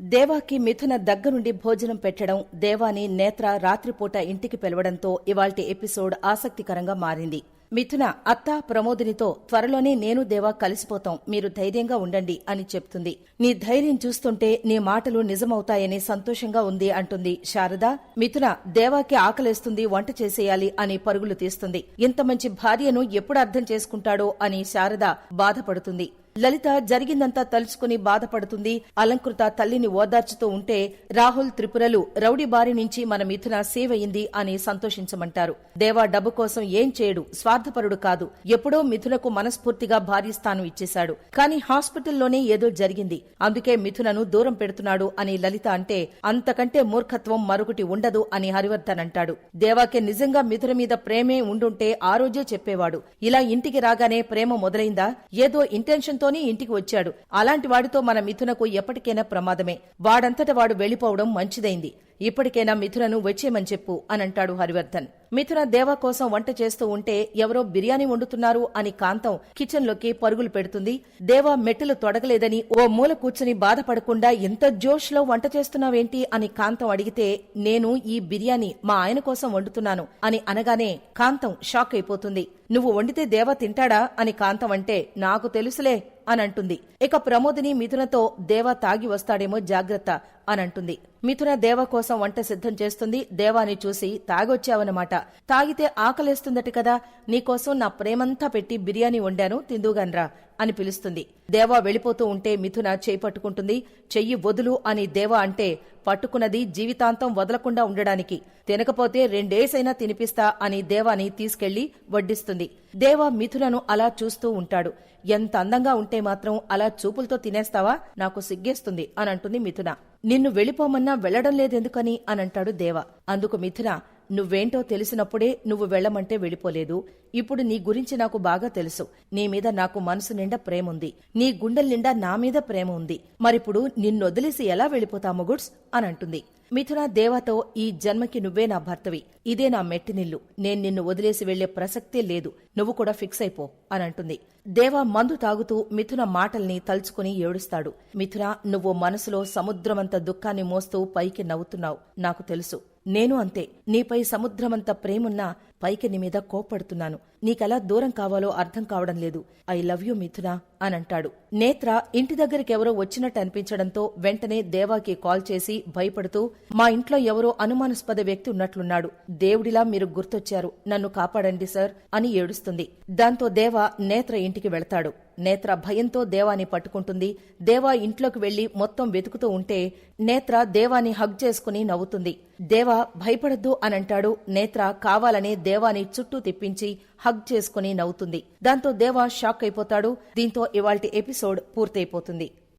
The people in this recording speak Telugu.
దేవాకి మిథున దగ్గరుండి భోజనం పెట్టడం దేవాని నేత్ర రాత్రిపూట ఇంటికి పిలవడంతో ఇవాల్టి ఎపిసోడ్ ఆసక్తికరంగా మారింది. మిథున అత్త ప్రమోదినితో త్వరలోనే నేను దేవా కలిసిపోతాం. మీరు ధైర్యంగా ఉండండి అని చెప్తుంది. నీ ధైర్యం చూస్తుంటే నీ మాటలు నిజమవుతాయని సంతోషంగా ఉంది అంటుంది శారద. మిథున దేవాకి ఆకలేస్తుంది వంట చేసేయాలి అని పరుగులు తీస్తుంది. ఇంత మంచి భార్యను ఎప్పుడు అర్థం చేసుకుంటాడో అని శారద బాధపడుతుంది. లలిత జరిగిందంతా తలుచుకుని బాధపడుతుంది. అలంకృత తల్లిని ఓదార్చుతూ ఉంటే రాహుల్ త్రిపురలు రౌడీ బారి నుంచి మన మిథున సేవ్ అయింది అని సంతోషించమంటారు. దేవా డబ్బు కోసం ఏం చేయడు స్వార్థపరుడు కాదు. ఎప్పుడో మిథునకు మనస్ఫూర్తిగా భారీ స్థానం ఇచ్చేశాడు. కానీ హాస్పిటల్లోనే ఏదో జరిగింది. అందుకే మిథునను దూరం పెడుతున్నాడు అని లలిత అంటే అంతకంటే మూర్ఖత్వం మరొకటి ఉండదు అని హరివర్ధన్ అంటాడు. దేవాకే నిజంగా మిథున మీద ప్రేమే ఉండుంటే ఆ రోజే చెప్పేవాడు. ఇలా ఇంటికి రాగానే ప్రేమ మొదలైందా? ఏదో ఇంటెన్షన్ ఉద్దేశంతోనే ఇంటికి వచ్చాడు. అలాంటి వాడితో మన మిథునకు ఎప్పటికైనా ప్రమాదమే. వాడంతట వాడు వెళ్ళిపోవడం మంచిదైంది. ఇప్పటికైనా మిథునను వచ్చేయమని చెప్పు అనంటాడు హరివర్ధన్. మిథున దేవా కోసం వంట చేస్తూ ఉంటే ఎవరో బిర్యానీ వండుతున్నారు అని కాంతం కిచెన్లోకి పరుగులు పెడుతుంది. దేవా మెట్టులు తొడగలేదని ఓ మూల కూర్చుని బాధపడకుండా ఎంత జోష్లో వంట చేస్తున్నావేంటి అని కాంతం అడిగితే నేను ఈ బిర్యానీ మా ఆయన కోసం వండుతున్నాను అని అనగానే కాంతం షాక్ అయిపోతుంది. నువ్వు వండితే దేవా తింటాడా అని కాంతం అంటే నాకు తెలుసులే అని అంటుంది. ఇక ప్రమోదిని మిథునతో దేవా తాగి వస్తాడేమో జాగ్రత్త అని అంటుంది. మిథున దేవ కోసం వంట సిద్ధం చేస్తుంది. దేవాని చూసి తాగొచ్చావన్నమాట. తాగితే ఆకలేస్తుందట కదా. నీకోసం నా ప్రేమంతా పెట్టి బిర్యానీ వండాను. తిందుగాన్రా అని పిలుస్తుంది. దేవా వెళ్ళిపోతూ ఉంటే మిథున చేయి పట్టుకుంటుంది. చెయ్యి వదులు అని దేవా అంటే పట్టుకున్నది జీవితాంతం వదలకుండా ఉండడానికి. తినకపోతే రెండేసైనా తినిపిస్తా అని దేవాని తీసుకెళ్ళి వడ్డిస్తుంది. దేవా మిథునను అలా చూస్తూ ఉంటాడు. ఎంత అందంగా ఉంటే మాత్రం అలా చూపులతో తినేస్తావా? నాకు సిగ్గేస్తుంది అని అంటుంది మిథున. నిన్ను వెళ్ళిపోమన్నా వెళ్ళడం లేదెందుకని అనంటాడు దేవ. అందుకు మిథున నువ్వేంటో తెలిసినప్పుడే నువ్వు వెళ్ళమంటే వెళ్ళిపోలేదు. ఇప్పుడు నీ గురించి నాకు బాగా తెలుసు. నీ మీద నాకు మనసు నిండా ప్రేమ ఉంది నీ గుండెల నిండా నా మీద ప్రేమ ఉంది మరిప్పుడు నిన్నొదిలేసి ఎలా వెళ్ళిపోతాము గుడ్స్ అని అంటుంది. మిథున దేవతో ఈ జన్మకి నువ్వే నా భర్తవి. ఇదే నా మెట్టినిల్లు. నేను నిన్ను వదిలేసి వెళ్ళే ప్రసక్తే లేదు. నువ్వు కూడా ఫిక్స్ అయిపో అని అంటుంది. దేవ మందు తాగుతూ మిథున మాటల్ని తలుచుకుని ఏడుస్తాడు. మిథున నువ్వు మనసులో సముద్రమంత దుఃఖాన్ని మోస్తూ పైకి నవ్వుతున్నావు. నాకు తెలుసు. నేను అంతే. నీపై సముద్రమంత ప్రేమున్నా పైకి నీ మీద కోప్పడుతున్నాను. నీకెలా దూరం కావాలో అర్థం కావడం లేదు. ఐ లవ్ యూ మిథునా అని అంటాడు నేత్ర ఇంటి దగ్గరికెవరో వచ్చినట్టు అనిపించడంతో వెంటనే దేవాకి కాల్ చేసి భయపడుతూ మా ఇంట్లో ఎవరో అనుమానాస్పద వ్యక్తి ఉన్నట్లున్నాడు. దేవుడిలా మీరు గుర్తొచ్చారు. నన్ను కాపాడండి సార్ అని ఏడుస్తుంది. దాంతో దేవ నేత్ర ఇంటికి వెళతాడు. నేత్ర భయంతో దేవాని పట్టుకుంటుంది. దేవా ఇంట్లోకి వెళ్ళి మొత్తం వెతుకుతూ ఉంటే నేత్ర దేవాని హగ్ చేసుకుని నవ్వుతుంది. దేవా భయపడద్దు అనంటాడు. నేత్ర కావాలనే దేవాని చుట్టూ తిప్పించి హగ్ చేసుకుని నవ్వుతుంది. దాంతో దేవా షాక్ అయిపోతాడు. దీంతో ఇవాల్టి ఎపిసోడ్ పూర్తయిపోతుంది.